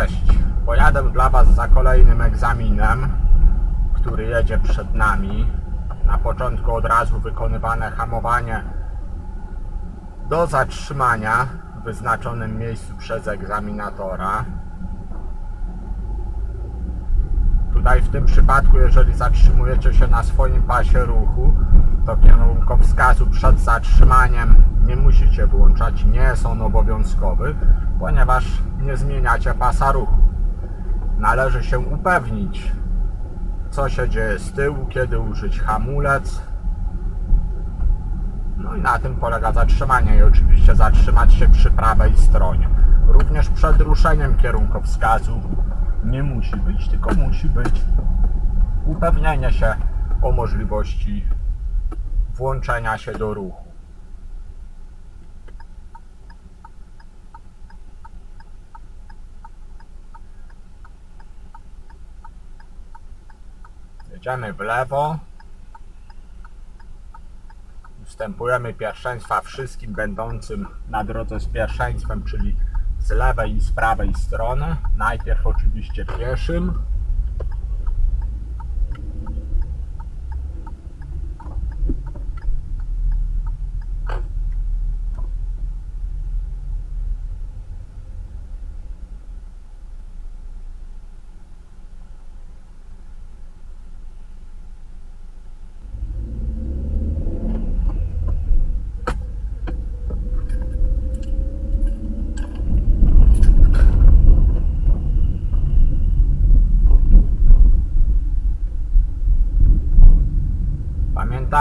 Cześć, pojadę dla Was za kolejnym egzaminem, który jedzie przed nami. Na początku od razu wykonywane hamowanie do zatrzymania w wyznaczonym miejscu przez egzaminatora. Tutaj w tym przypadku, jeżeli zatrzymujecie się na swoim pasie ruchu, to kierunkowskazu przed zatrzymaniem nie musicie włączać, nie jest on obowiązkowy, ponieważ nie zmieniacie pasa ruchu. Należy się upewnić, co się dzieje z tyłu, kiedy użyć hamulec. No i na tym polega zatrzymanie i oczywiście zatrzymać się przy prawej stronie. Również przed ruszeniem kierunkowskazu nie musi być, tylko musi być upewnienie się o możliwości włączenia się do ruchu. Jedziemy w lewo. Ustępujemy pierwszeństwa wszystkim będącym na drodze z pierwszeństwem, czyli z lewej i z prawej strony. Najpierw oczywiście pieszym.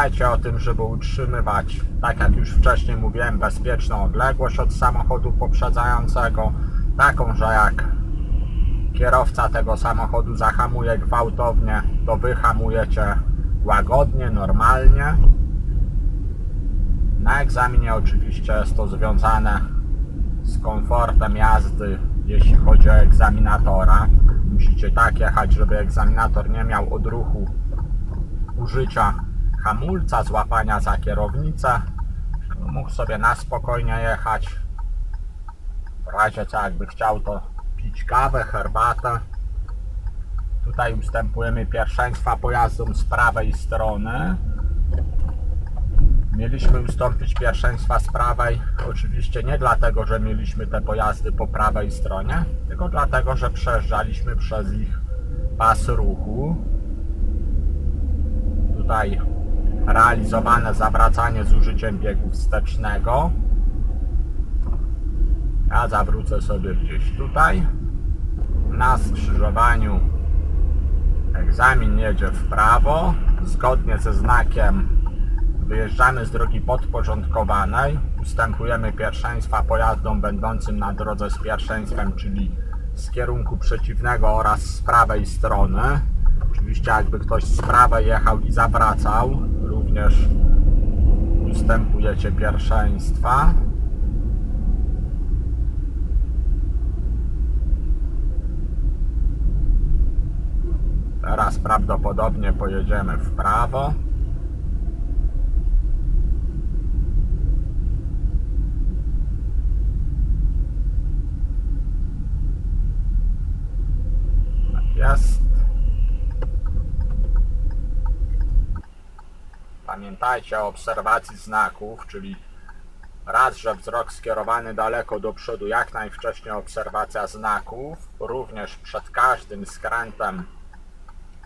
Pamiętajcie o tym, żeby utrzymywać, tak jak już wcześniej mówiłem, bezpieczną odległość od samochodu poprzedzającego, taką, że jak kierowca tego samochodu zahamuje gwałtownie, to wy hamujecie łagodnie, normalnie. Na egzaminie oczywiście jest to związane z komfortem jazdy, jeśli chodzi o egzaminatora. Musicie tak jechać, żeby egzaminator nie miał odruchu użycia hamulca, złapania za kierownicę, mógł sobie na spokojnie jechać. W razie co jakby chciał to pić kawę, herbatę. Tutaj ustępujemy pierwszeństwa pojazdom z prawej strony. Mieliśmy ustąpić pierwszeństwa z prawej, oczywiście nie dlatego, że mieliśmy te pojazdy po prawej stronie, tylko dlatego, że przejeżdżaliśmy przez ich pas ruchu. Tutaj realizowane zawracanie z użyciem biegu wstecznego. Ja zawrócę sobie gdzieś tutaj. Na skrzyżowaniu egzamin jedzie w prawo. Zgodnie ze znakiem wyjeżdżamy z drogi podporządkowanej. Ustępujemy pierwszeństwa pojazdom będącym na drodze z pierwszeństwem, czyli z kierunku przeciwnego oraz z prawej strony. Oczywiście jakby ktoś z prawej jechał i zawracał, również ustępujecie pierwszeństwa. Teraz prawdopodobnie pojedziemy w prawo. Tak jest. Pamiętajcie o obserwacji znaków, czyli raz, że wzrok skierowany daleko do przodu, jak najwcześniej obserwacja znaków, również przed każdym skrętem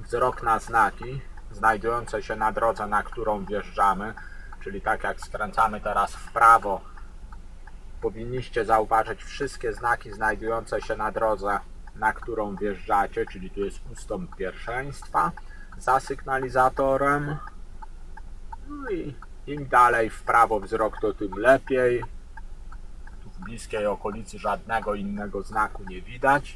wzrok na znaki znajdujące się na drodze, na którą wjeżdżamy, czyli tak jak skręcamy teraz w prawo, powinniście zauważyć wszystkie znaki znajdujące się na drodze, na którą wjeżdżacie, czyli tu jest ustąp pierwszeństwa za sygnalizatorem. No i im dalej w prawo wzrok, to tym lepiej. Tu w bliskiej okolicy żadnego innego znaku nie widać.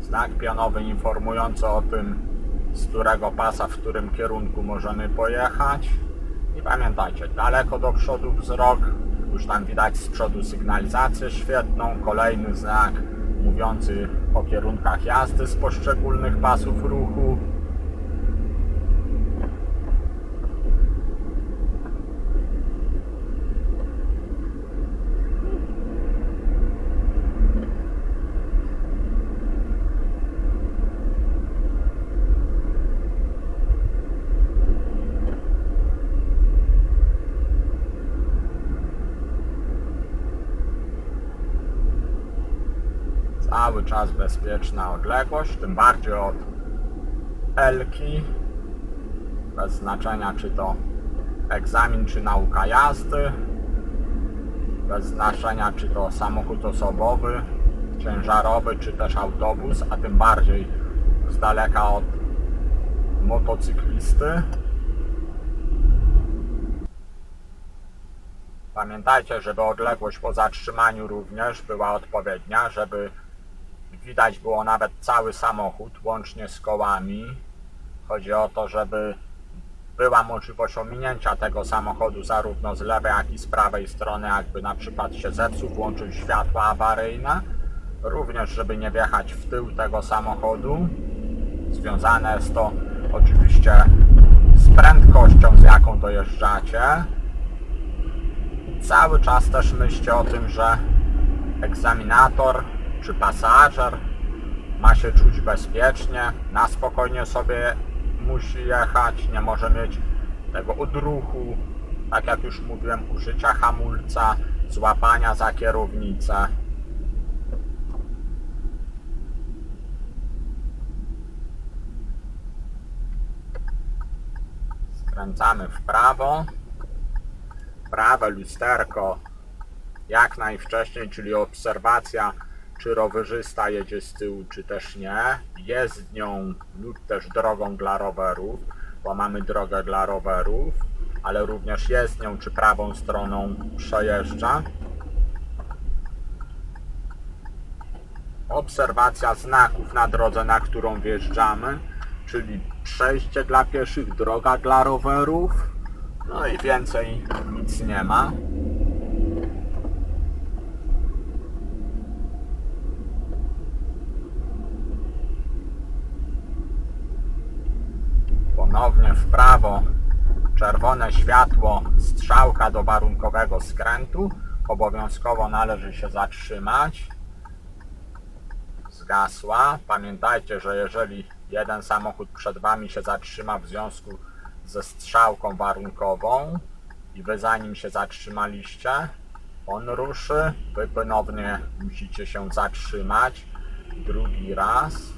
Znak pionowy informujący o tym, z którego pasa, w którym kierunku możemy pojechać. I pamiętajcie, daleko do przodu wzrok, Już tam widać z przodu sygnalizację świetną, kolejny znak mówiący o kierunkach jazdy z poszczególnych pasów ruchu. Cały czas bezpieczna odległość, tym bardziej od Elki. Bez znaczenia czy to egzamin czy nauka jazdy. Bez znaczenia czy to samochód osobowy, ciężarowy czy też autobus, a tym bardziej z daleka od motocyklisty. Pamiętajcie, żeby odległość po zatrzymaniu również była odpowiednia, żeby widać było nawet cały samochód, łącznie z kołami. Chodzi o to, żeby była możliwość ominięcia tego samochodu zarówno z lewej, jak i z prawej strony, jakby na przykład się zepsuł, włączył światła awaryjne. Również, żeby nie wjechać w tył tego samochodu. Związane jest to oczywiście z prędkością, z jaką dojeżdżacie. Cały czas też myślcie o tym, że egzaminator czy pasażer ma się czuć bezpiecznie, na spokojnie sobie musi jechać, nie może mieć tego odruchu, tak jak już mówiłem, użycia hamulca, złapania za kierownicę. Skręcamy w prawo. Prawe lusterko jak najwcześniej, czyli obserwacja, czy rowerzysta jedzie z tyłu, czy też nie. Jezdnią lub też drogą dla rowerów, bo mamy drogę dla rowerów, ale również jezdnią, czy prawą stroną przejeżdża. Obserwacja znaków na drodze, na którą wjeżdżamy, czyli przejście dla pieszych, droga dla rowerów. No i więcej nic nie ma. Ponownie w prawo. Czerwone światło, strzałka do warunkowego skrętu. Obowiązkowo należy się zatrzymać. Zgasła. Pamiętajcie, że jeżeli jeden samochód przed Wami się zatrzyma w związku ze strzałką warunkową i Wy zanim się zatrzymaliście, on ruszy, Wy ponownie musicie się zatrzymać drugi raz.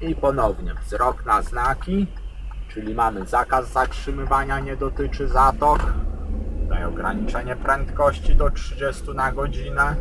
I ponownie wzrok na znaki, czyli mamy zakaz zatrzymywania, nie dotyczy zatok. Tutaj ograniczenie prędkości do 30 na godzinę.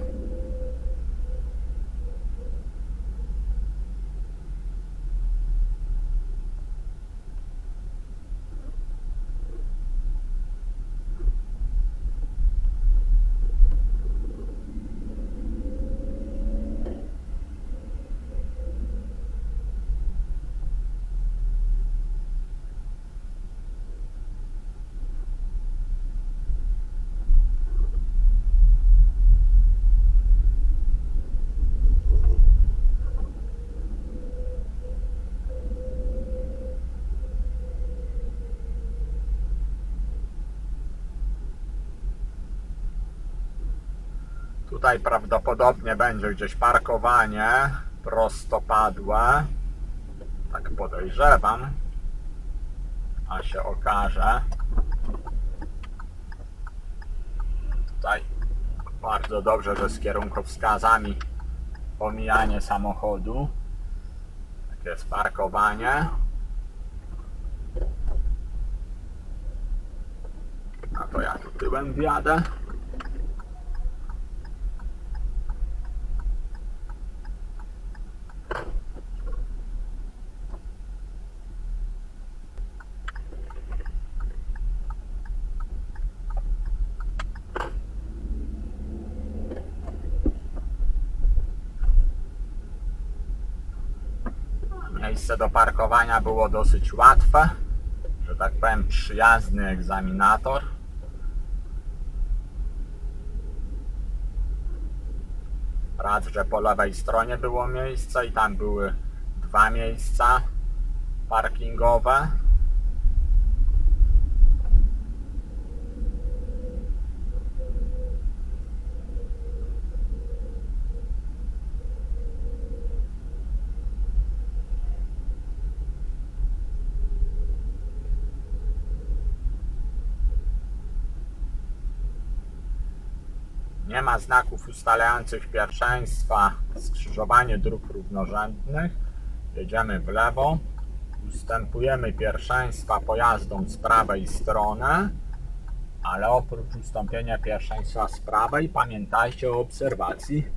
Tutaj prawdopodobnie będzie gdzieś parkowanie prostopadłe. Tak podejrzewam. A się okaże. Tutaj bardzo dobrze, że z kierunkowskazami pomijanie samochodu. Takie jest parkowanie. A to ja tu tyłem wjadę. Miejsce do parkowania było dosyć łatwe, że tak powiem, przyjazny egzaminator. Raz, że po lewej stronie było miejsce i tam były dwa miejsca parkingowe. Nie ma znaków ustalających pierwszeństwa. Skrzyżowanie dróg równorzędnych. Jedziemy w lewo. Ustępujemy pierwszeństwa pojazdom z prawej strony. Ale oprócz ustąpienia pierwszeństwa z prawej, pamiętajcie o obserwacji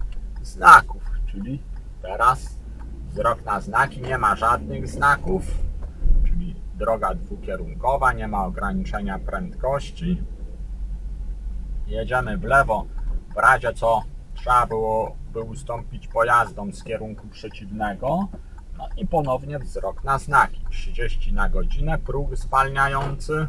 znaków. Czyli teraz wzrok na znaki. Nie ma żadnych znaków. Czyli droga dwukierunkowa. Nie ma ograniczenia prędkości jedziemy w lewo, w razie co trzeba było by ustąpić pojazdom z kierunku przeciwnego. No i ponownie wzrok na znaki. 30 na godzinę, próg zwalniający.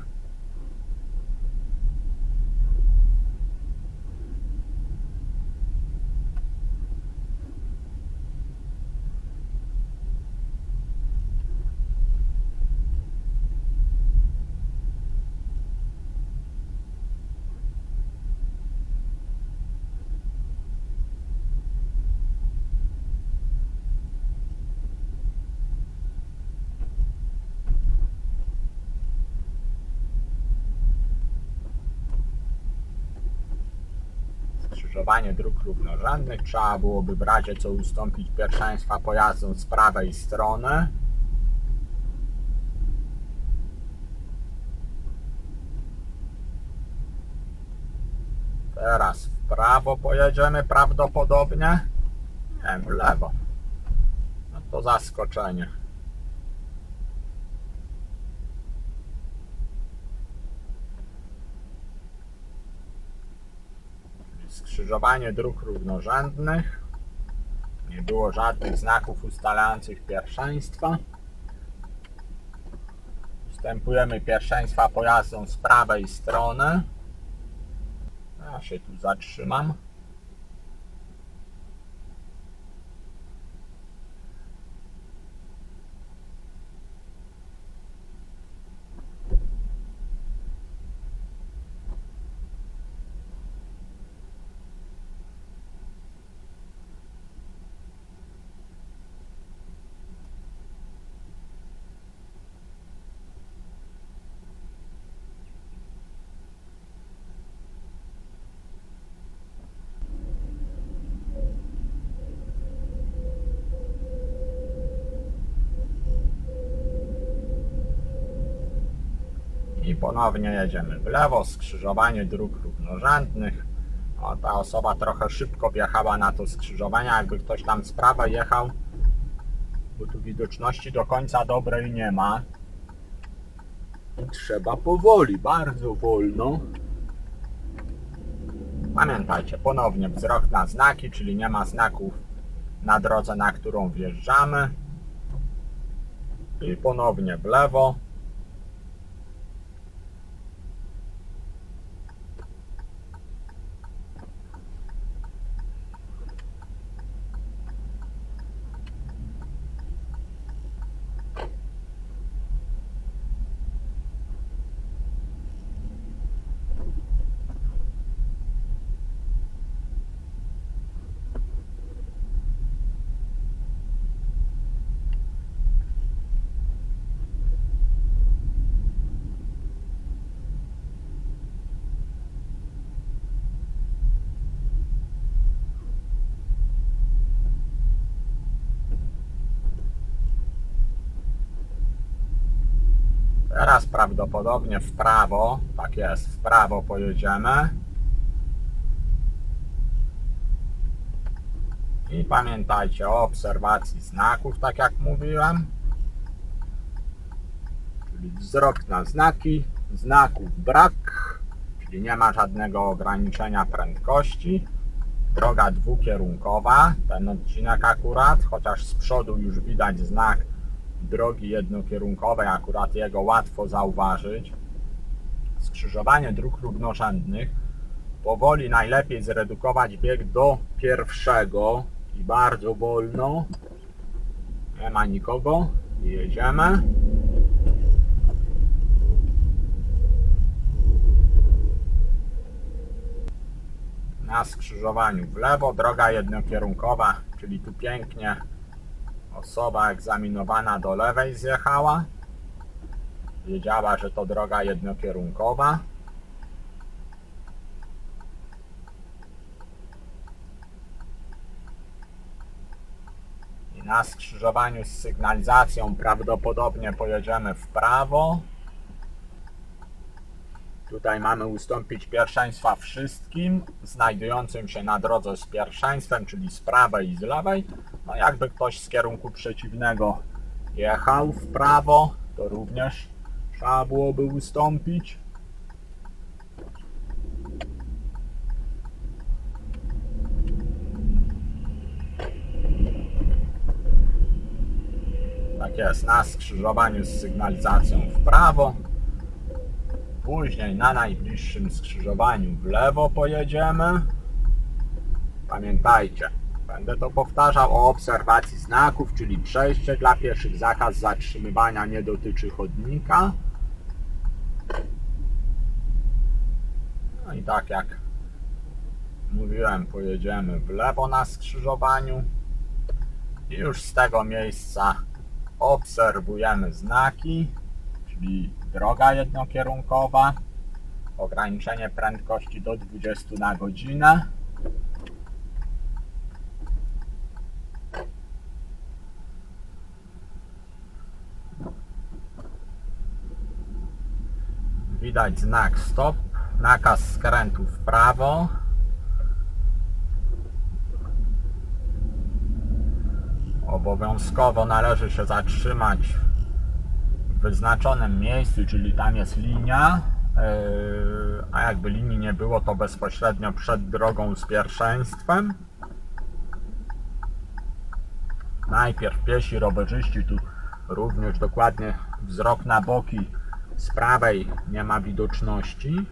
Skrzyżowanie dróg równorzędnych. Trzeba byłoby w razie co ustąpić pierwszeństwa pojazdom z prawej strony. Teraz w prawo pojedziemy prawdopodobnie. Nie, w lewo. No to zaskoczenie. Skrzyżowanie dróg równorzędnych. Nie było żadnych znaków ustalających pierwszeństwa. Ustępujemy pierwszeństwa pojazdom z prawej strony. Ja się tu zatrzymam. I ponownie jedziemy w lewo, skrzyżowanie dróg równorzędnych. O, ta osoba trochę szybko wjechała na to skrzyżowanie, jakby ktoś tam z prawa jechał, bo tu widoczności do końca dobrej nie ma. I trzeba powoli, bardzo wolno. Pamiętajcie, ponownie wzrok na znaki, czyli nie ma znaków na drodze, na którą wjeżdżamy. I ponownie w lewo. Teraz prawdopodobnie w prawo, tak jest, w prawo pojedziemy. I pamiętajcie o obserwacji znaków, tak jak mówiłem. Czyli wzrok na znaki, znaków brak, czyli nie ma żadnego ograniczenia prędkości. Droga dwukierunkowa, ten odcinek akurat, chociaż z przodu już widać znak drogi jednokierunkowej, akurat jego łatwo zauważyć. Skrzyżowanie dróg równorzędnych powoli najlepiej zredukować bieg do pierwszego i bardzo wolno. Nie ma nikogo. Jedziemy. Na skrzyżowaniu w lewo, droga jednokierunkowa, czyli tu pięknie osoba egzaminowana do lewej zjechała. Wiedziała, że to droga jednokierunkowa. I na skrzyżowaniu z sygnalizacją prawdopodobnie pojedziemy w prawo. Tutaj mamy ustąpić pierwszeństwa wszystkim znajdującym się na drodze z pierwszeństwem, czyli z prawej i z lewej. No jakby ktoś z kierunku przeciwnego jechał w prawo, to również trzeba byłoby ustąpić. Tak jest, na skrzyżowaniu z sygnalizacją w prawo. Później na najbliższym skrzyżowaniu w lewo pojedziemy. Pamiętajcie, będę to powtarzał o obserwacji znaków, czyli przejście dla pieszych, zakaz zatrzymywania nie dotyczy chodnika. No i tak jak mówiłem, pojedziemy w lewo na skrzyżowaniu i już z tego miejsca obserwujemy znaki, czyli droga jednokierunkowa, ograniczenie prędkości do 20 na godzinę. Widać znak stop, nakaz skrętu w prawo. Obowiązkowo należy się zatrzymać wyznaczonym miejscu, czyli tam jest linia, yy, a jakby linii nie było, to bezpośrednio przed drogą z pierwszeństwem. Najpierw piesi, rowerzyści, tu również dokładnie wzrok na boki z prawej nie ma widoczności.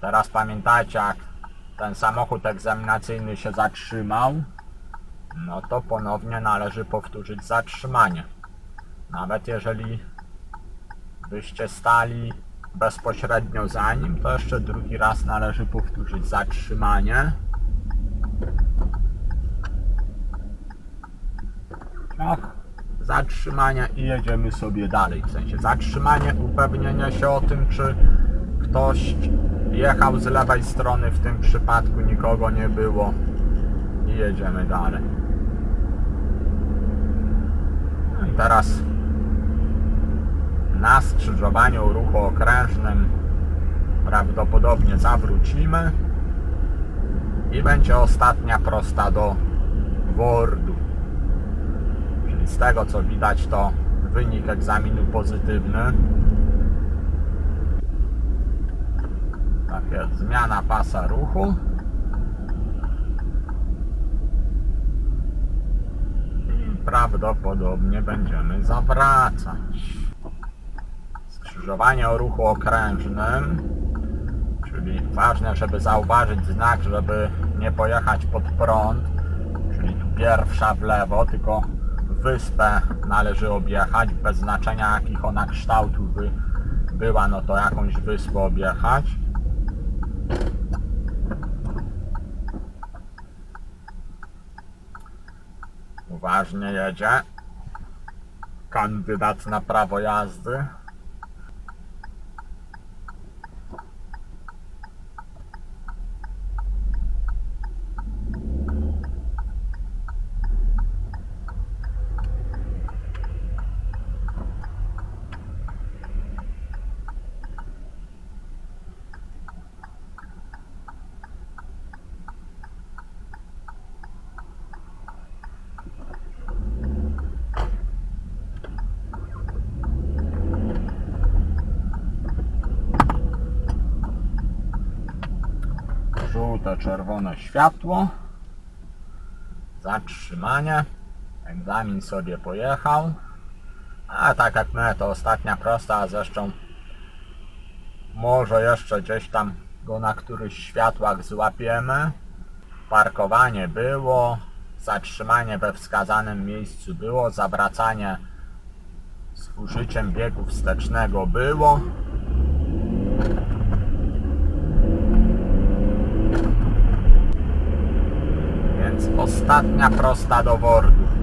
Teraz pamiętajcie, jak ten samochód egzaminacyjny się zatrzymał, no to ponownie należy powtórzyć zatrzymanie. Nawet jeżeli byście stali bezpośrednio za nim, to jeszcze drugi raz należy powtórzyć zatrzymanie. Tak, zatrzymanie i jedziemy sobie dalej. W sensie zatrzymanie, upewnienie się o tym, czy ktoś jechał z lewej strony, w tym przypadku nikogo nie było i jedziemy dalej. I teraz na skrzyżowaniu ruchu okrężnym prawdopodobnie zawrócimy i będzie ostatnia prosta do Wordu. Czyli z tego co widać to wynik egzaminu pozytywny. Tak jest, zmiana pasa ruchu. I prawdopodobnie będziemy zawracać. Skrzyżowanie o ruchu okrężnym, czyli ważne, żeby zauważyć znak, żeby nie pojechać pod prąd, czyli tu pierwsza w lewo, tylko wyspę należy objechać, bez znaczenia jakich ona kształtu by była, no to jakąś wyspę objechać. Uważnie jedzie. Kandydat na prawo jazdy. Czerwone światło. zatrzymanie. Egzamin sobie pojechał. A tak jak my, to ostatnia prosta, a zresztą może jeszcze gdzieś tam go na któryś światłach złapiemy. Parkowanie było, zatrzymanie we wskazanym miejscu było, zawracanie z użyciem biegu wstecznego było. Więc ostatnia prosta do Wordu.